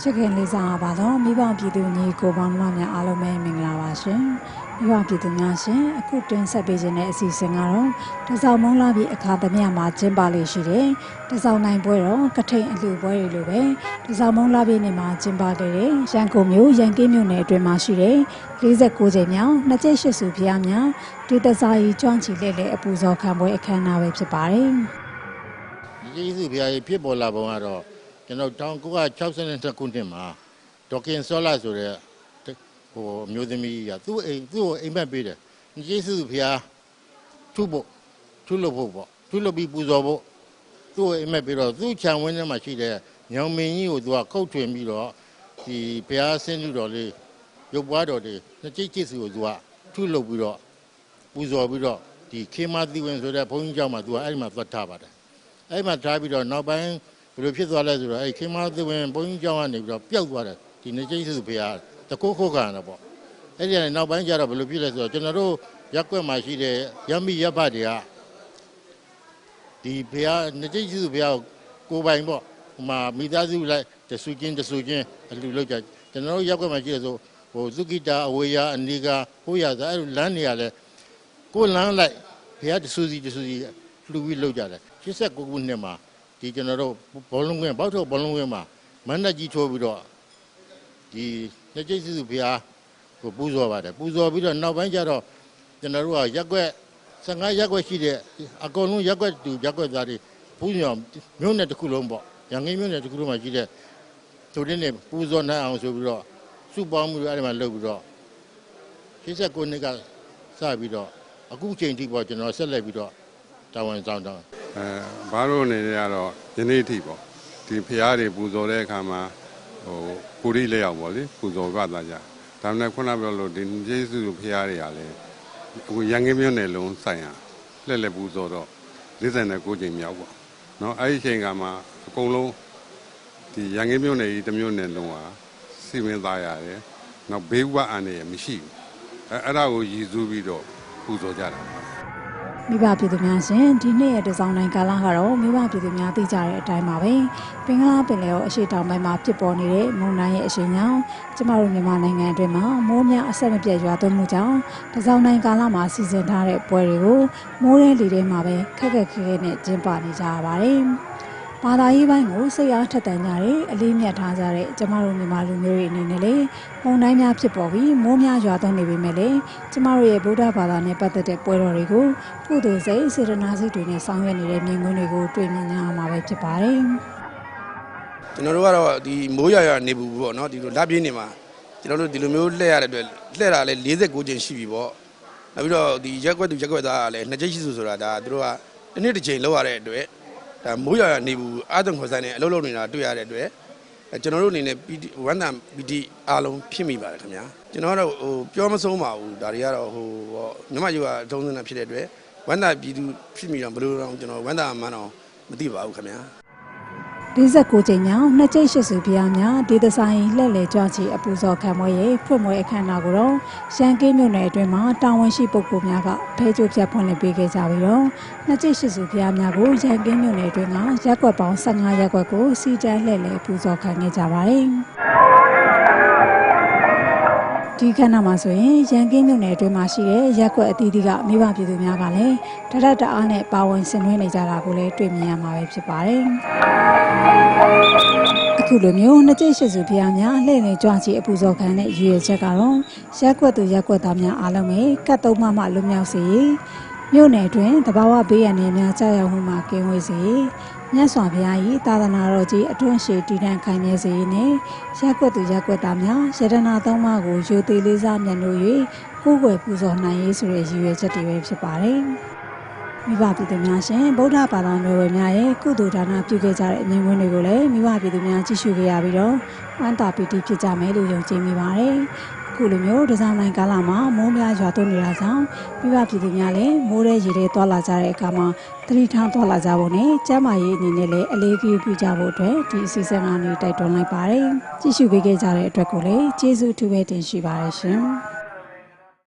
ချစ်ခင်လေးစားပါတော့မိဘပြည်သူညီကိုပေါင်းမများအားလုံးပဲမင်္ဂလာပါရှင်မိဘပြည်သူများရှင်အခုတင်ဆက်ပေးခြင်းတဲ့အစီအစဉ်ကတော့တစောင်းမုံလာပြည်အခါသမယမှာကျင်းပလေးရှိတယ်တစောင်းနိုင်ပွဲတော့ကထိန်အလှပွဲတွေလိုပဲတစောင်းမုံလာပြည်နေမှာကျင်းပခဲ့တယ်ရန်ကုန်မြို့ရန်ကင်းမြို့နယ်အတွင်းမှာရှိတယ်49ချိန်မြောက်နှစ်ကျိတ်ရှစ်စုဖျားများဒေသစာကြီးကျွမ်းချီလက်လက်အပူဇော်ခံပွဲအခမ်းအနားပဲဖြစ်ပါတယ်ကျေးဇူးဘုရားကြီးဖြစ်ပေါ်လာပုံကတော့ ကျွန်တော်1962ခုနှစ်မှာဒေါကင်ဆောလာဆိုတဲ့ဟိုအမျိုးသမီးကသူ့အိမ်သူ့ကိုအိမ်မက်ပေးတယ်ကျေးဇူးဘုရားထုဖို့ထုလို့ဖို့ပေါ့ထုလို့ပြီးပူဇော်ဖို့သူ့ကိုအိမ်မက်ပြီးတော့သူ့ခြံဝင်းထဲမှာရှိတဲ့ညောင်မင်းကြီးကိုသူကခုတ်ထွင်ပြီးတော့ဒီဘုရားဆင်းလူတော်လေးရုပ်ပွားတော်လေးနှစ်ကျိတ်ကျစ်စီကိုသူကထုလို့ပြီးတော့ပူဇော်ပြီးတော့ဒီခေမာသီဝင်ဆိုတဲ့ဘုန်းကြီးကျောင်းမှာသူကအဲ့ဒီမှာသတ်ထားပါတယ်အဲ့မှာထားပြီးတော့နောက်ပိုင်း ဘယ်လိုဖြစ်သွားလဲဆိုတော့အဲ့ခေမာသဝင်ဘုန်းကြီးကျောင်းကနေပြီးတော့ပျောက်သွားတယ်ဒီနေကျိစုဘုရားတကုတ်ခုတ်ခံရတော့ပေါ့အဲ့ဒီကနေနောက်ပိုင်းကျတော့ဘယ်လိုဖြစ်လဲဆိုတော့ကျွန်တော်တို့ရက်ကွက်မှာရှိတဲ့ရမီရပ်ဖတ်တွေကဒီဘုရားနေကျိစုဘုရားကိုကိုယ်ပိုင်ပေါ့ဟိုမှာမိသားစုလိုက်တဆူချင်းတဆူချင်းအလူလောက်ကြကျွန်တော်တို့ရက်ကွက်မှာရှိတဲ့ဆိုဟိုသုကိတာအဝေယအနိကာဟိုရသာအဲ့လိုလမ်းနေရလဲကိုယ်လမ်းလိုက်ဘုရားတဆူစီတဆူစီလှူပြီးလောက်ကြတယ်89ခုနှစ်မှာ ဒီကျွန်တော်တို့ဘောလုံးကွင်းဘောက်ထုတ်ဘောလုံးကွင်းမှာမန္တကြီးထိုးပြီးတော့ဒီနှစ်ကျိတ်စုဘုရားကိုပူဇော်ပါတယ်ပူဇော်ပြီးတော့နောက်ပိုင်းကျတော့ကျွန်တော်တို့ကရက်ွက်15ရက်ွက်ရှိတဲ့အကုန်လုံးရက်ွက်တူရက်ွက်သားတွေပူဇော်မြို့နယ်တစ်ခုလုံးပေါ့ရန်ကင်းမြို့နယ်တစ်ခုလုံးမှာရှိတဲ့သူတွေနဲ့ပူဇော်နိုင်အောင်ဆိုပြီးတော့စုပေါင်းမှုတွေအဲ့ဒီမှာလုပ်ပြီးတော့89နှစ်ကစပြီးတော့အခုချိန်ထိပေါ့ကျွန်တော်ဆက်လက်ပြီးတော့တာဝန်ဆောင်တော့ အဲဘာလို့အနေနဲ့ကတော့ယနေ့ထိပေါ့ဒီဖရားတွေပူဇော်တဲ့အခါမှာဟိုပုရိလက်ရောက်ပေါ့လေပူဇော်ပါသားကြဒါမှမဟုတ်ခုနပြောလို့ဒီယေရှုဖရားတွေကလည်းအခုရန်ကင်းမြို့နယ်လုံးဆိုင်ရလှည့်လက်ပူဇော်တော့49ချိန်မြောက်ပေါ့နော်အဲ့ဒီချိန်ကမှအကုန်လုံးဒီရန်ကင်းမြို့နယ်ကြီးတစ်မြို့နယ်လုံးဟာစီမင်းသားရတယ်နောက်ဘေးဥပအန္တရာယ်မရှိဘူးအဲအဲ့ဒါကိုရည်စူးပြီးတော့ပူဇော်ကြတာပါ မိဘပြည်သူများရှင်ဒီနေ့ရဲ့တစောင်းတိုင်းကာလကတော့မိဘပြည်သူများသိကြတဲ့အတိုင်းပါပဲပင်ကလားပင်လယ်ော်အရှိတောင်ပိုင်းမှာဖြစ်ပေါ်နေတဲ့မုန်တိုင်းရဲ့အရှိန်ကြောင့်ကျမတို့မြန်မာနိုင်ငံအတွင်းမှာမိုးများအဆက်မပြတ်ရွာသွန်းမှုကြောင့်တစောင်းတိုင်းကာလမှာစီစဉ်ထားတဲ့ပွဲတွေကိုမိုးရဲလေထဲမှာပဲခက်ခက်ခဲခဲနဲ့ကျင်းပနေကြရပါတယ် ဘာသာရေးပိုင်းကိုစိတ်အားထက်သန်ကြတယ်အလေးမြတ်ထားကြတဲ့ကျမတို့မြန်မာလူမျိုးတွေအနေနဲ့လေမုန်တိုင်းများဖြစ်ပေါ်ပြီးမိုးများရွာသွန်းနေပေမဲ့လေကျမတို့ရဲ့ဗုဒ္ဓဘာသာနဲ့ပတ်သက်တဲ့ပွဲတော်တွေကိုကုသိုလ်စိတ်စေတနာစိတ်တွေနဲ့ဆောင်ရွက်နေတဲ့မြင်ကွင်းတွေကိုတွေ့မြင်ကြရမှာပဲဖြစ်ပါတယ်ကျွန်တော်တို့ကတော့ဒီမိုးရွာရွာနေဘူးပေါ့နော်ဒီလိုလက်ပြင်းနေမှာကျွန်တော်တို့ဒီလိုမျိုးလှည့်ရတဲ့အတွက်လှည့်တာလည်း49ကျင်းရှိပြီပေါ့နောက်ပြီးတော့ဒီရက်ွက်သူရက်ွက်သားကလည်းနှစ်ကျိတ်ရှိစုဆိုတာဒါသူတို့ကတစ်နေ့တစ်ချိန်လောက်ရတဲ့အတွက် ဒါမိုးရွာရွာနေဘူးအာသုံခေါ်ဆိုင်နဲ့အလုပ်လုပ်နေတာတွေ့ရတဲ့အတွက်အဲကျွန်တော်တို့အနေနဲ့ PD ဝမ်းတန် PD အားလုံးဖြစ်မိပါတယ်ခင်ဗျာကျွန်တော်ကတော့ဟိုပြောမဆုံးပါဘူးဒါတွေကတော့ဟိုဟောမြမယူကအထုံးစင်းတာဖြစ်တဲ့အတွက်ဝမ်းတန်ပြည်သူဖြစ်မိတော့ဘယ်လိုတော့ကျွန်တော်ဝမ်းတန်မှန်းတော့မသိပါဘူးခင်ဗျာ 49ကြိမ်မြောက်နှစ်ကျိတ်ရှစ်စုဘုရားများဒေသဆိုင်လှည့်လည်ကြွချီအပူဇော်ခံပွဲရဲ့ဖွင့်ပွဲအခမ်းအနားကိုတော့ရန်ကင်းမြို့နယ်အတွင်းမှာတာဝန်ရှိပုဂ္ဂိုလ်များကဖဲကြိုးပြတ်ဖွင့်လှစ်ပေးခဲ့ကြပြီးတော့နှစ်ကျိတ်ရှစ်စုဘုရားများကိုရန်ကင်းမြို့နယ်အတွင်းကရက်ကွက်ပေါင်း15ရက်ကွက်ကိုစီတန်းလှည့်လည်ပူဇော်ခံခဲ့ကြပါတယ် ဒီခန္ဓာမှာဆိုရင်ရန်ကင်းမြို့နယ်အတွင်းမှာရှိတဲ့ရက်ကွက်အသီးသီးကမိဘပြည်သူများကလည်းတရတအားနဲ့ပါဝင်ဆင်နွှဲနေကြတာကိုလည်းတွေ့မြင်ရမှာပဲဖြစ်ပါတယ်အခုလိုမျိုးနှစ်ကျိတ်ရှိစုဖျားများလှည့်လည်ကြွချီအပူဇော်ခံတဲ့ရည်ရွယ်ချက်ကတော့ရက်ကွက်သူရက်ကွက်သားများအားလုံးပဲကတ်သုံးမမလွတ်မြောက်စေရေးမြို့နယ်တွင်တဘာဝဘေးရန်တွေများကြာရောက်မှုမှာကင်းဝေးစေရေး မြတ်စွာဘုရား၏သာသနာတော်ကြီးအတွန်းရှည်တည်တံ့ခိုင်မြဲစေရေးနဲ့ရက်ကွက်သူရက်ကွက်သားများယတနာသုံးပါးကိုယူသေးလေးစားမြတ်လို့၍ကိုယ်ွယ်ပူဇော်နိုင်ရေးဆိုတဲ့ရည်ရွယ်ချက်တွေပဲဖြစ်ပါတယ်။မိဘပြည်သူများရှင်ဗုဒ္ဓဘာသာမျိုးဝယ်များရဲ့ကုသိုလ်ဒါနပြုခဲ့ကြတဲ့အမြင်ကွင်းတွေကိုလည်းမိဘပြည်သူများကြည့်ရှုခဲ့ရပြီးတော့ဝမ်းသာပီတိဖြစ်ကြမယ်လို့ယုံကြည်မိပါတယ်။အ ခုလိုမျိုးဒီဇိုင်းနိုင်ကာလမှာမိုးများရွာသွန်းနေတာကြောင့်မိဘပြည်သူများလည်းမိုးရဲရေထဲသွားလာကြတဲ့အခါမှာသတိထားသွားလာကြဖို့နဲ့ကျန်းမာရေးအနေနဲ့လည်းအလေးပြုပြုကြဖို့အတွက်ဒီအစီအစဉ်ကနေတိုက်တွန်းလိုက်ပါတယ်။ကြည့်ရှုပေးခဲ့ကြတဲ့အတွက်ကိုလည်းကျေးဇူးအထူးပဲတင်ရှိပါတယ်ရှင်။